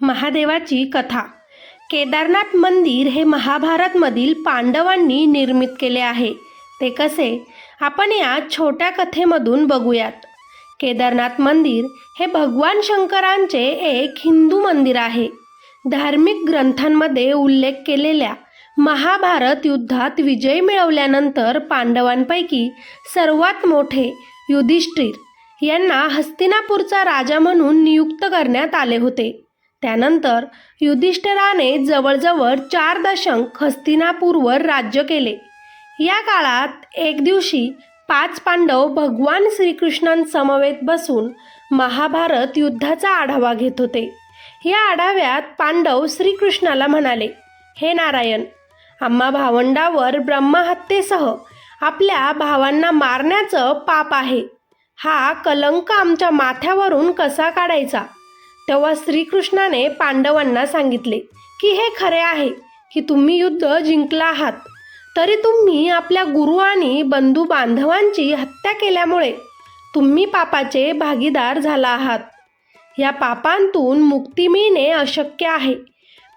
महादेवाची कथा. केदारनाथ मंदिर हे महाभारतमधील पांडवांनी निर्मित केले आहे. ते कसे? आपण या छोट्या कथेमधून बघूयात. केदारनाथ मंदिर हे भगवान शंकरांचे एक हिंदू मंदिर आहे. धार्मिक ग्रंथांमध्ये उल्लेख केलेल्या महाभारत युद्धात विजय मिळवल्यानंतर पांडवांपैकी सर्वात मोठे युधिष्ठिर यांना हस्तिनापूरचा राजा म्हणून नियुक्त करण्यात आले होते. त्यानंतर युधिष्ठिराने जवळजवळ चार दशक हस्तिनापूरवर राज्य केले. या काळात एक दिवशी पाच पांडव भगवान श्रीकृष्णांसमवेत बसून महाभारत युद्धाचा आढावा घेत होते. या आढाव्यात पांडव श्रीकृष्णाला म्हणाले हे नारायण आम्हा भावंडावर ब्रह्महत्येसह आपल्या भावांना मारण्याचं पाप आहे. हा कलंक आमच्या माथ्यावरून कसा काढायचा? तेव्हा श्रीकृष्णाने पांडवांना सांगितले की हे खरे आहे की तुम्ही युद्ध जिंकला आहात. तरी तुम्ही आपल्या गुरु आणि बंधू बांधवांची हत्या केल्यामुळे तुम्ही पापाचे भागीदार झाला आहात. या पापांतून मुक्ती मिळणे अशक्य आहे.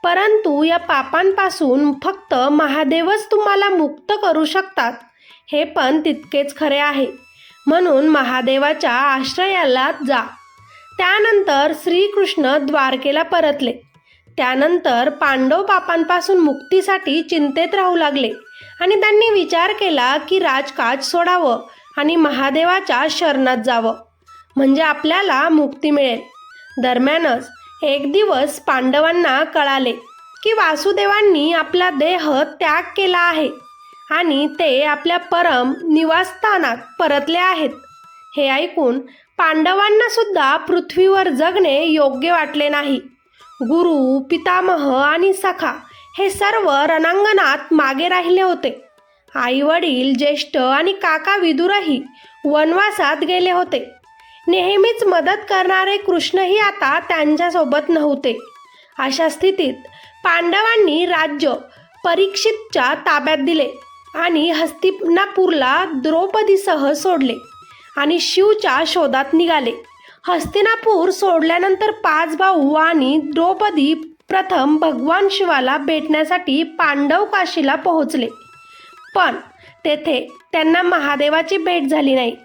परंतु या पापांपासून फक्त महादेवच तुम्हाला मुक्त करू शकतात हे पण तितकेच खरे आहे. म्हणून महादेवाच्या आश्रयाला जा. त्यानंतर श्रीकृष्ण द्वारकेला परतले. त्यानंतर पांडव पापांपासून मुक्तीसाठी चिंतेत राहू लागले आणि त्यांनी विचार केला की राजकाज सोडावं आणि महादेवाच्या शरणात जावं. म्हणजे आपल्याला मुक्ती मिळेल. दरम्यानच एक दिवस पांडवांना कळाले की वासुदेवांनी आपला देह त्याग केला आहे आणि ते आपल्या परम निवासस्थानात परतले आहेत. हे ऐकून पांडवांना सुद्धा पृथ्वीवर जगणे योग्य वाटले नाही. गुरु पितामह आणि सखा हे सर्व रणांगणात मागे राहिले होते. आई वडील ज्येष्ठ आणि काका विदुरही वनवासात गेले होते. नेहमीच मदत करणारे कृष्णही आता त्यांच्यासोबत नव्हते. अशा स्थितीत पांडवांनी राज्य परीक्षितच्या ताब्यात दिले आणि हस्तिनापूरला द्रौपदीसह सोडले. आणि शिवच्या शोधात निघाले. हस्तिनापूर सोडल्यानंतर पाच भाऊ आणि द्रौपदी प्रथम भगवान शिवाला भेटण्यासाठी पांडव काशीला पोहोचले. पण तेथे त्यांना महादेवाची भेट झाली नाही.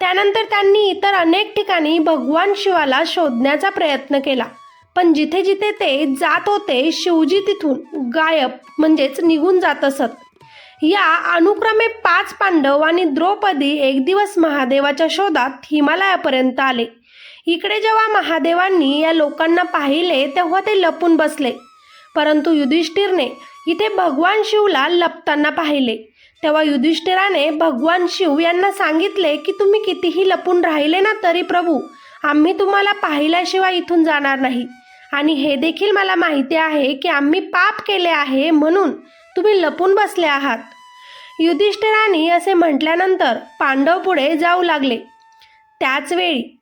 त्यानंतर त्यांनी इतर अनेक ठिकाणी भगवान शिवाला शोधण्याचा प्रयत्न केला. पण जिथे जिथे ते जात होते शिवजी तिथून गायब म्हणजेच निघून जात असत. या अनुक्रमे पाच पांडव आणि द्रौपदी एक दिवस महादेवाच्या शोधात हिमालयापर्यंत आले. इकडे जेव्हा महादेवांनी या लोकांना पाहिले तेव्हा ते लपून बसले. परंतु युधिष्ठिरने इथे भगवान शिवला लपताना पाहिले. तेव्हा युधिष्ठिराने भगवान शिव यांना सांगितले की तुम्ही कितीही लपून राहिले ना तरी प्रभू आम्ही तुम्हाला पाहिल्याशिवाय इथून जाणार नाही. आणि हे देखील मला माहिती आहे की आम्ही पाप केले आहे म्हणून तुम्ही लपून बसले आहात. युधिष्ठिराने असे म्हटल्यानंतर पांडव पुढे जाऊ लागले. त्याच वेळी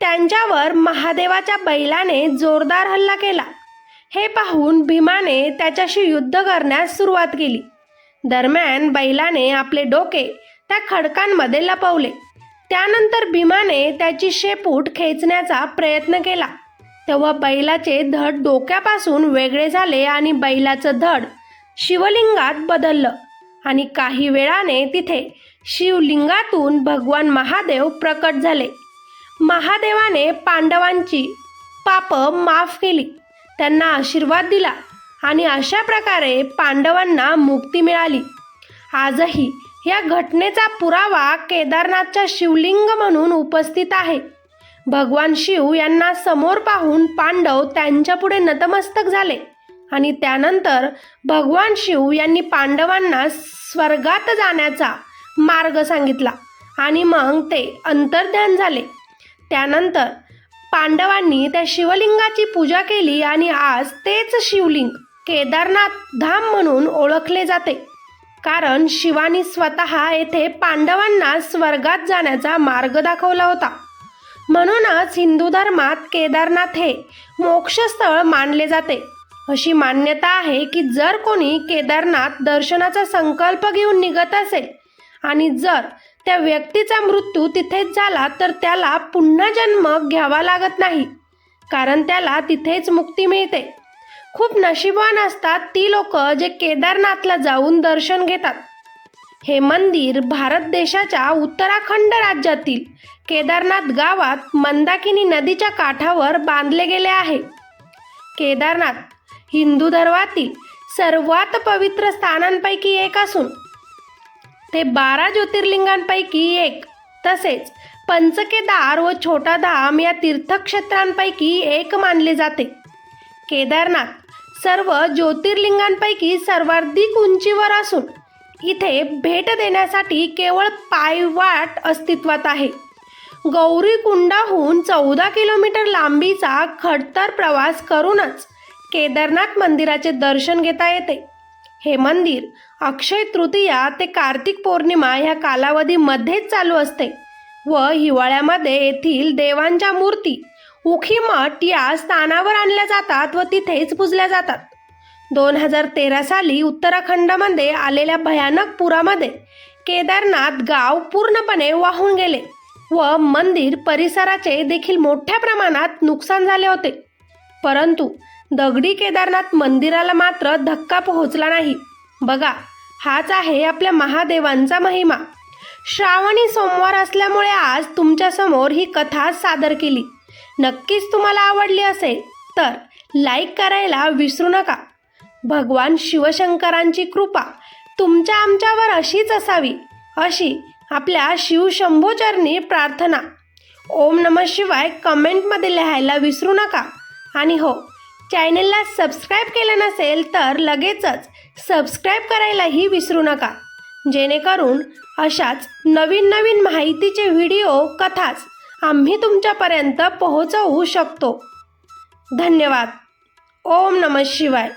त्यांच्यावर महादेवाच्या बैलाने जोरदार हल्ला केला. हे पाहून भीमाने त्याच्याशी युद्ध करण्यास सुरुवात केली. दरम्यान बैलाने आपले डोके त्या खडकांमध्ये लपवले. त्यानंतर भीमाने त्याची शेपूट खेचण्याचा प्रयत्न केला. तेव्हा बैलाचे धड डोक्यापासून वेगळे झाले आणि बैलाचं धड शिवलिंगात बदललं. आणि काही वेळाने तिथे शिवलिंगातून भगवान महादेव प्रकट झाले. महादेवाने पांडवांची पाप माफ केली. त्यांना आशीर्वाद दिला आणि अशा प्रकारे पांडवांना मुक्ती मिळाली. आजही या घटनेचा पुरावा केदारनाथच्या शिवलिंग म्हणून उपस्थित आहे. भगवान शिव यांना समोर पाहून पांडव त्यांच्यापुढे नतमस्तक झाले. आणि त्यानंतर भगवान शिव यांनी पांडवांना स्वर्गात जाण्याचा मार्ग सांगितला आणि मग ते अंतर्ध्यान झाले. त्यानंतर पांडवांनी त्या शिवलिंगाची पूजा केली आणि आज तेच शिवलिंग केदारनाथ धाम म्हणून ओळखले जाते. कारण शिवानी स्वतः येथे पांडवांना स्वर्गात जाण्याचा मार्ग दाखवला होता. म्हणूनच हिंदू धर्मात केदारनाथ हे मोक्षस्थळ मानले जाते. अशी मान्यता आहे की जर कोणी केदारनाथ दर्शनाचा संकल्प घेऊन निघत असेल आणि जर त्या व्यक्तीचा मृत्यू तिथेच झाला तर त्याला पुन्हा जन्म घ्यावा लागत नाही कारण त्याला तिथेच मुक्ती मिळते. खूप नशीबवान असतात ती लोक जे केदारनाथला जाऊन दर्शन घेतात. हे मंदिर भारत देशाच्या उत्तराखंड राज्यातील केदारनाथ गावात मंदाकिनी नदीच्या काठावर बांधले गेले आहे. केदारनाथ हिंदू धर्मातील सर्वात पवित्र स्थानांपैकी एक असून ते बारा ज्योतिर्लिंगांपैकी एक. तसेच पंचकेदार व छोटा धाम या तीर्थक्षेत्रांपैकी एक मानले जाते. केदारनाथ सर्व ज्योतिर्लिंगांपैकी सर्वाधिक उंचीवर असून इथे भेट देण्यासाठी केवळ पायवाट अस्तित्वात आहे. गौरी कुंडाहून चौदा किलोमीटर लांबीचा खडतर प्रवास करूनच केदारनाथ मंदिराचे दर्शन घेता येते. हे मंदिर अक्षय तृतीया ते कार्तिक पौर्णिमा ह्या कालावधीमध्येच चालू असते व हिवाळ्यामध्ये येथील देवांच्या मूर्ती उखीमठ या स्थानावर आणल्या जातात व तिथेच पुजल्या जातात. दोन हजार तेरा साली उत्तराखंडमध्ये आलेल्या भयानक पुरामध्ये केदारनाथ गाव पूर्णपणे वाहून गेले व मंदिर परिसराचे देखील मोठ्या प्रमाणात नुकसान झाले होते. परंतु दगडी केदारनाथ मंदिराला मात्र धक्का पोहोचला नाही. बघा हाच आहे आपल्या महादेवांचा महिमा. श्रावणी सोमवार असल्यामुळे आज तुमच्यासमोर ही कथा सादर केली. नक्कीच तुम्हाला आवडली असेल तर लाईक करायला विसरू नका. भगवान शिवशंकरांची कृपा तुमच्या आमच्यावर अशीच असावी अशी आपल्या शिवशंभूचरणी प्रार्थना. ओम नम शिवाय कमेंटमध्ये लिहायला विसरू नका. आणि हो चॅनलला सबस्क्राईब केलं नसेल तर लगेचच सबस्क्राईब करायलाही विसरू नका. जेणेकरून अशाच नवीन नवीन माहितीचे व्हिडिओ कथाच आम्ही तुमच्यापर्यंत पोहोचवू शकतो. धन्यवाद. ओम नम शिवाय.